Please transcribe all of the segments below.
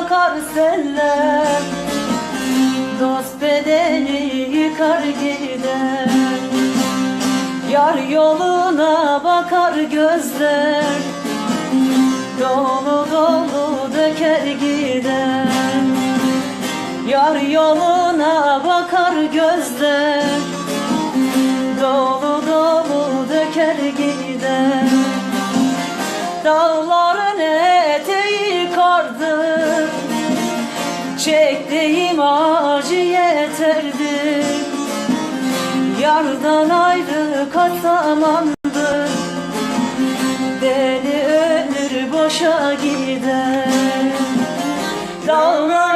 bakar seller. Dost bedeni yıkar gider. Yar yoluna bakar gözler. Dolu dolu döker gider. Yar yoluna bakar gözler. Dolu dolu döker gider. Dağların Çektiğim acı yeterdi Yardan ayrı kaç zamandır. Deli ölür boşa gider. Dağların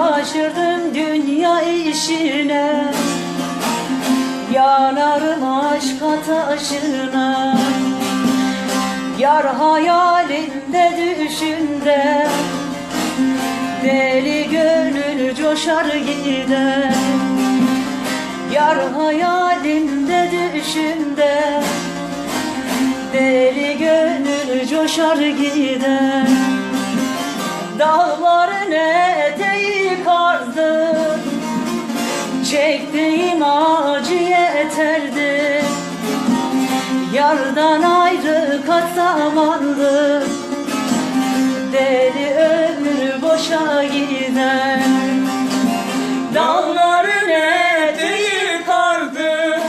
Şaşırdım dünya işine. Yanarım aşk ateşine Yar hayalinde düşünde. Deli gönül coşar gider. Yar hayalinde düşünde. Deli gönül coşar gider. Dağların eteği kardı Çektiğim acı yeterdi Yardan ayrı kaç zamandır. Deli ömür boşa gider. Dağların eteği kardı.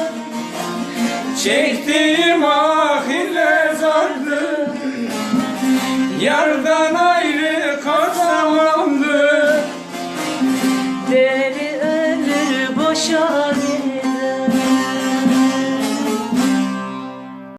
Çektiğim ahine zardı. Yardan সরে